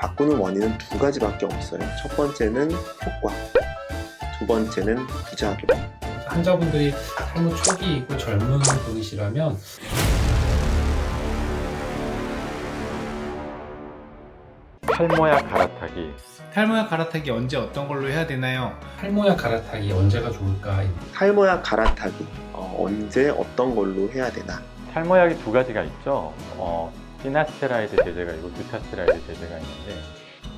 바꾸는 원인은 두 가지밖에 없어요. 첫 번째는 효과, 두 번째는 부작용. 환자분들이 탈모 초기이고 젊은 분이시라면 탈모약 갈아타기 탈모약 갈아타기 언제 어떤 걸로 해야 되나요? 탈모약 갈아타기 언제가 좋을까? 탈모약 갈아타기 어, 언제 어떤 걸로 해야 되나? 탈모약이 두 가지가 있죠. 어, 피나스테라이드 제제가 있고 두타스테라이드 제제가 있는데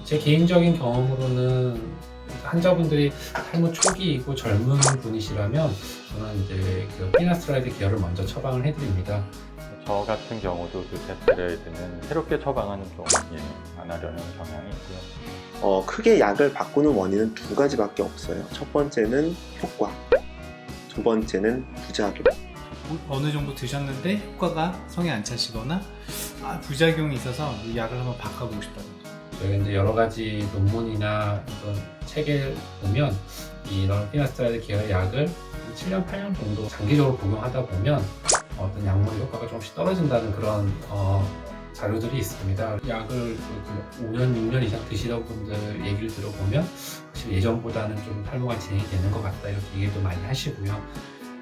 제 개인적인 경험으로는 환자분들이 탈모 초기이고 젊은 분이시라면 저는 이제 그 피나스트라이드 계열을 먼저 처방을 해드립니다. 저 같은 경우도 두타스테라이드는 새롭게 좀 예, 안 하려는 경향이 있고요. 어, 크게 약을 바꾸는 원인은 두 가지밖에 없어요. 첫 번째는 효과, 두 번째는 부작용. 어느 정도 드셨는데 효과가 성에 안 차시거나 아, 부작용이 있어서 이 약을 한번 바꿔보고 싶다든지 저희가 이제 여러 가지 논문이나 이런 책을 보면 이런 피나스트라이드 계열 약을 7년, 8년 정도 장기적으로 복용하다 보면 어떤 약물 효과가 조금씩 떨어진다는 그런 어, 자료들이 있습니다. 약을 그 5년, 6년 이상 드시던 분들 얘기를 들어보면 확실히 예전보다는 좀 탈모가 진행이 되는 것 같다 이렇게 얘기도 많이 하시고요.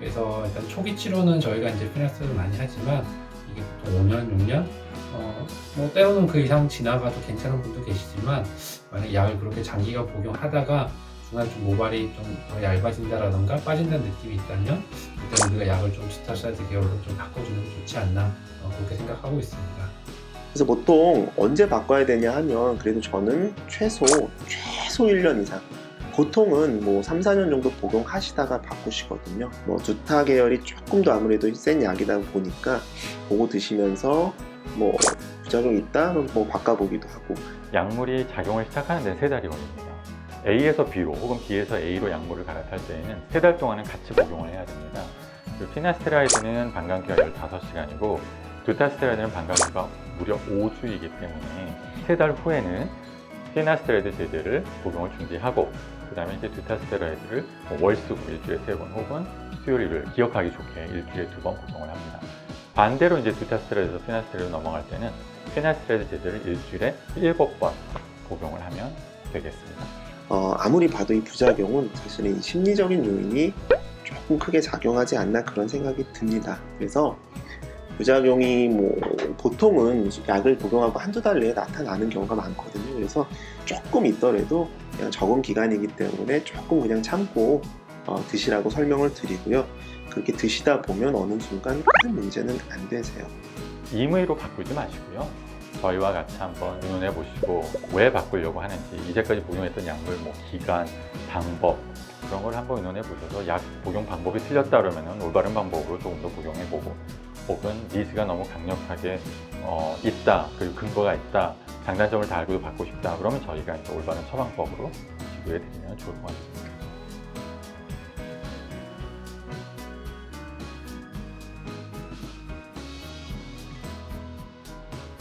그래서 일단 초기 치료는 저희가 이제 피나스를 많이 하지만 이게 보통 5년, 6년 어, 뭐 때로는 그 이상 지나가도 괜찮은 분도 계시지만 만약 약을 그렇게 장기간 복용하다가 중간 좀 모발이 좀 더 얇아진다라던가 빠진다는 느낌이 있다면 그때는 우리가 약을 좀 스타사이드 계열로 좀 바꿔주는 게 좋지 않나 어, 그렇게 생각하고 있습니다. 그래서 보통 언제 바꿔야 되냐 하면 그래도 저는 최소 최소 1년 이상 보통은 뭐 3, 4년 정도 복용하시다가 바꾸시거든요. 뭐 두타 계열이 조금 더 아무래도 센 약이다 보니까 보고 드시면서 뭐 부작용이 있다? 그럼 뭐 바꿔보기도 하고 약물이 작용을 시작하는 데는 세 달이 걸립니다. A에서 B로 혹은 B에서 A로 약물을 갈아탈 때에는 세달 동안은 같이 복용을 해야 됩니다. 피나스테라이드는 방광기가 15시간이고 두타스테라이드는 방광기가 무려 5주이기 때문에 세달 후에는 피나스테라이드 제제를 복용을 중지하고 그 다음에 이제 두타스테라이드를 뭐 월수구 일주일에 세 번 혹은 수요일을 기억하기 좋게 일주일에 두 번 복용을 합니다. 반대로 이제 두타스테라이드에서 피나스테라이드 넘어갈 때는 피나스테라이드 제제를 일주일에 7번 복용을 하면 되겠습니다. 어, 아무리 봐도 이 부작용은 사실은 이 심리적인 요인이 조금 크게 작용하지 않나 그런 생각이 듭니다. 그래서 부작용이 뭐 보통은 약을 복용하고 한두 달 내에 나타나는 경우가 많거든요. 그래서 조금 있더라도 그냥 적은 기간이기 때문에 조금 그냥 참고 어, 드시라고 설명을 드리고요. 그렇게 드시다 보면 어느 순간 큰 문제는 안 되세요. 임의로 바꾸지 마시고요. 저희와 같이 한번 의논해 보시고 왜 바꾸려고 하는지 이제까지 복용했던 약물 뭐 기간, 방법 그런 걸 한번 의논해 보셔서 약 복용 방법이 틀렸다 그러면 올바른 방법으로 조금 더 복용해 보고 혹은 니즈가 너무 강력하게 어, 있다 그리고 근거가 있다 장단점을 다 알고도 받고 싶다 그러면 저희가 올바른 처방법으로 지도해 드리면 좋을 것 같습니다.